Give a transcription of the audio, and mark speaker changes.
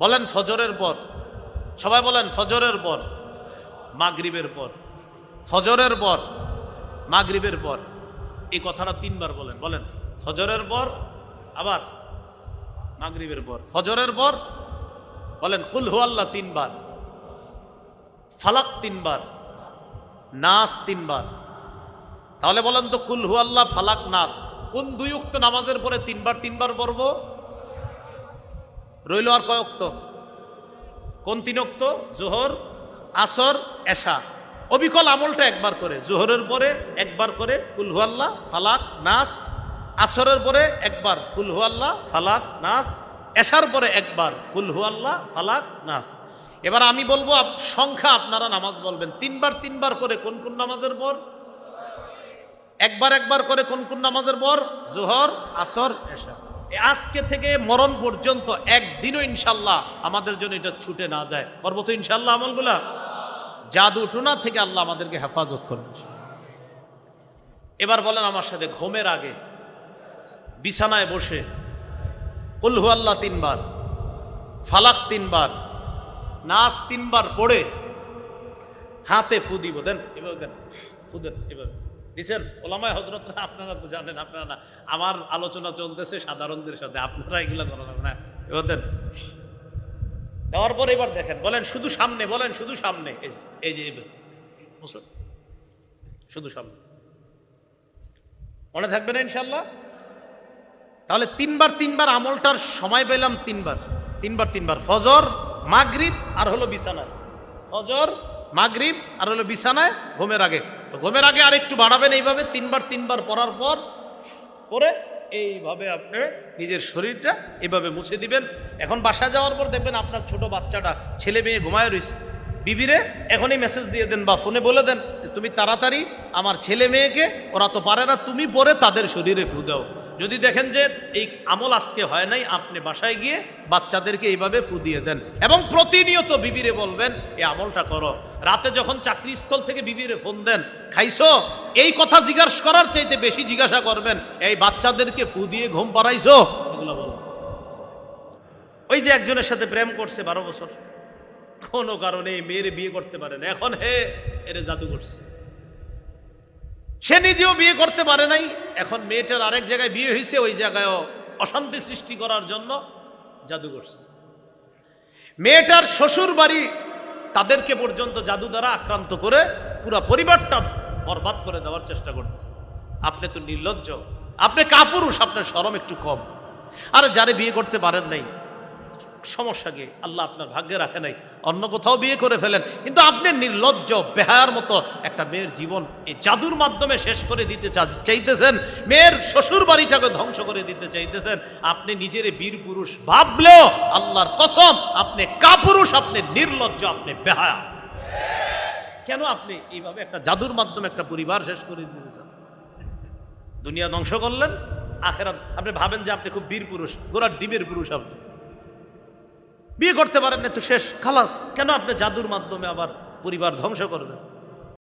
Speaker 1: বলেন ফজরের পর। সবাই বলেন ফজরের পর, মাগরিবের পর। ফজরের পর, মাগরিবের পর। এই কথাটা তিনবার বলেন বলেন। ফজরের পর, আবার মাগরিবের পর। ফজরের পর, বলেন, কুল হু আল্লাহ তিনবার। ফালাক তিনবার। নাস তিনবার। তাহলে বলেন তো, কুল হু আল্লাহ ফালাক, নাস কোন দুই উক্ত নামাজের পরে তিনবার তিনবার পড়ব? রইল আর কয় উক্ত কোন তিন উক্ত জোহর, আসর, এশা। অবিকল আমলটা একবার করে। জোহরের পরে একবার করে কুল আল্লাহ ফালাক, নাস। আসরের পরে একবার কুল আল্লাহ ফালাক, নাস। এশার পরে একবার কুল আল্লাহ ফালাক, নাস। এবার আমি বলব সংখ্যা আপনারা নামাজ বলবেন। তিনবার তিনবার করে কোন কোন নামাজের পর? একবার একবার করে কোন কোন নামাজের পর? জোহর, আসর, এশা। আজকে থেকে মরণ পর্যন্ত একদিনও ইনশাল্লাহ আমাদের জন্য এটা ছুটে না যায়। করব তো ইনশাল্লাহ আমলগুলা? জাদু টুনা থেকে আল্লাহ আমাদেরকে হেফাজত করবে এবার বলেন আমার সাথে ঘুমের আগে, বিছানায় বসে কুলহু আল্লাহ তিনবার, ফালাক তিনবার, নাচ তিনবার পড়ে হাতে ফু দিব। দেন, এভাবে দেন, ফু দেন, এভাবে। দিছেন? ওলামায় হজরত আপনারা তো জানেন, আপনারা না, আমার আলোচনা চলতেছে সাধারণদের সাথে, আপনারা এগুলো করেন না। এবার দেওয়ার পর এবার দেখেন, বলেন শুধু সামনে, বলেন শুধু সামনে। এই যে-? শুধু সামনে। মনে থাকবে না ইনশাল্লাহ তাহলে তিনবার তিনবার আমলটার সময় পেলাম তিনবার। তিনবার তিনবার। ফজর, মাগরিব আর হলো বিছানায়। ফজর, মাগরিব আর হলো বিছানায় ঘুমের আগে। তো ঘুমের আগে আর একটু বাড়াবেন এইভাবে, তিনবার তিনবার পরার পর পরে এইভাবে আপনি নিজের শরীরটা এভাবে মুছে দিবেন। এখন বাসা যাওয়ার পর দেখবেন আপনার ছোট বাচ্চাটা, ছেলে মেয়ে ঘুমায় রয়েছে। বিবিরে এখনই মেসেজ দিয়ে দেন বা ফোনে বলে দেন তুমি তাড়াতাড়ি আমার ছেলে মেয়েকে, ওরা তো পারে না, তুমি পরে তাদের শরীরে ফু দাও। যদি দেখেন যে এই আমল আজকে হয় নাই, আপনি বাসায় গিয়ে বাচ্চাদেরকে এইভাবে ফু দিয়ে দেন। এবং প্রতিনিয়ত বিবিরে বলবেন, এই আমলটা করো। রাতে যখন চাকরিস্থল থেকে বিবিরে ফোন দেন, খাইছো? এই কথা জিজ্ঞাসা করার চাইতে বেশি জিজ্ঞাসা করবেন, এই বাচ্চাদেরকে ফু দিয়ে ঘুম পাড়াইছো? এগুলো বলো ওই যে একজনের সাথে প্রেম করছে বারো বছর। কোনো কারণে এই মেয়েরে বিয়ে করতে পারে না। এখন হে, এরে জাদু করছে। সে নিজেও বিয়ে করতে পারে নাই। এখন মেয়েটার আরেক জায়গায় বিয়ে হয়েছে, ওই জায়গায়ও অশান্তি সৃষ্টি করার জন্য জাদু করছে। মেয়েটার শ্বশুর বাড়ি তাদেরকে পর্যন্ত জাদু দ্বারা আক্রান্ত করে পুরা পরিবারটা বরবাদ করে দেওয়ার চেষ্টা করতেছে। আপনি তো নির্লজ্জ। আপনি কাপুরুষ, আপনার সরম একটু কম। আর যারে বিয়ে করতে পারেন নাই সমস্যা কি আল্লাহ আপনার ভাগ্যে রাখে নাই, অন্য কোথাও বিয়ে করে ফেলেন। কিন্তু আপনি নির্লজ্জ, বেহায়ার মতো একটা মেয়ের জীবন এই জাদুর মাধ্যমে শেষ করে দিতে চাইতেছেন, মেয়ের শ্বশুর বাড়িটাকে ধ্বংস করে দিতে চাইতেছেন, আপনি নিজের বীর পুরুষ ভাবলেও আল্লাহর কসম, আপনি কাপুরুষ, আপনি নির্লজ্জ, আপনি বেহায়া। কেন আপনি এইভাবে একটা জাদুর মাধ্যমে একটা পরিবার শেষ করে দিতে চান? দুনিয়া ধ্বংস করলেন, আখেরাত আপনি ভাবেন যে আপনি খুব বীর পুরুষ, গোড়ার ডিমের পুরুষ আপনি। বিয়ে করতে পারেন না, তো শেষ। খালাস, কেন আপনি জাদুর মাধ্যমে আবার পরিবার ধ্বংস করবেন?